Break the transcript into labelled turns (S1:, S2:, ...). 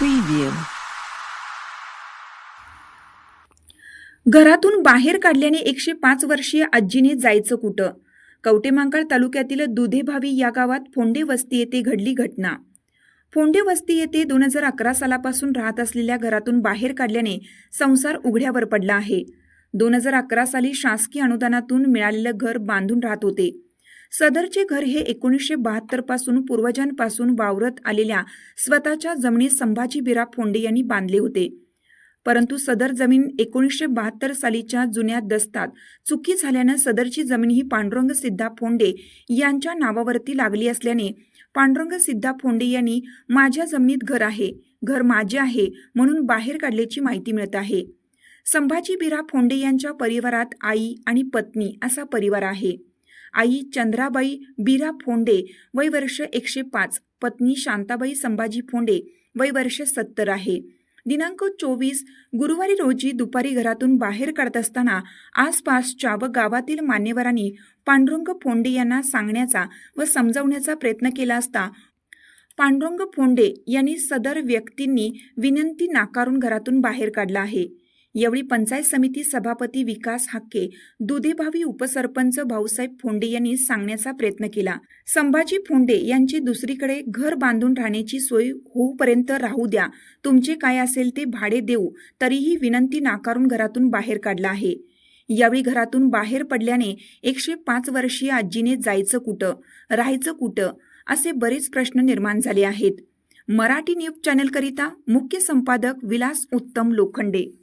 S1: preview. घरातून बाहेर काढल्याने एकशे पाच वर्षीय आजीने जायचं कुठं? कवटेमांकाळ तालुक्यातील दुधेभावी या गावात फोंडे वस्ती येथे घडली घटना. फोंडे वस्ती येथे दोन हजार अकरा सालापासून राहत असलेल्या घरातून बाहेर काढल्याने संसार उघड्यावर पडला आहे. दोन हजार अकरा साली शासकीय अनुदानातून मिळालेलं घर बांधून राहत होते. सदरचे घर हे एकोणीसशे बहात्तरपासून पूर्वजांपासून वावरत आलेल्या स्वतःच्या जमिनीत संभाजी बिरा फोंडे यांनी बांधले होते. परंतु सदर जमीन एकोणीसशे बहात्तर सालीच्या जुन्या दस्तात चुकी झाल्यानं सदरची जमीन ही पांडुरंग सिद्धा फोंडे यांच्या नावावरती लागली असल्याने पांडुरंग सिद्धा फोंडे यांनी माझ्या जमिनीत घर आहे घर माझे आहे म्हणून बाहेर काढल्याची माहिती मिळत आहे. संभाजी बिरा फोंडे यांच्या परिवारात आई आणि पत्नी असा परिवार आहे. आई चंद्राबाई बिरा फोंडे वय वर्ष एकशे पाच. पत्नी शांताबाई संभाजी फोंडे वय वर्ष सत्तर आहे. दिनांक चोवीस गुरुवारी रोजी दुपारी घरातून बाहेर काढत असताना आसपासच्या व गावातील मान्यवरांनी पांडुरंग फोंडे यांना सांगण्याचा व समजावण्याचा प्रयत्न केला असता पांडुरंग फोंडे यांनी सदर व्यक्तींनी विनंती नाकारून घरातून बाहेर काढला आहे. यावेळी पंचायत समिती सभापती विकास हक्के दुधेभावी उपसरपंच भाऊसाहेब फोंडे यांनी सांगण्याचा प्रयत्न केला. संभाजी फोंडे यांची दुसरीकडे घर बांधून राहण्याची सोय होऊपर्यंत राहू द्या. तुमचे काय असेल ते भाडे देऊ तरीही विनंती नाकारून घरातून बाहेर काढला आहे. यावेळी घरातून बाहेर पडल्याने एकशे पाच वर्षीय आजीने जायचं कुठं राहायचं कुठं असे बरेच प्रश्न निर्माण झाले आहेत. मराठी न्यूज चॅनलकरिता मुख्य संपादक विलास उत्तम लोखंडे.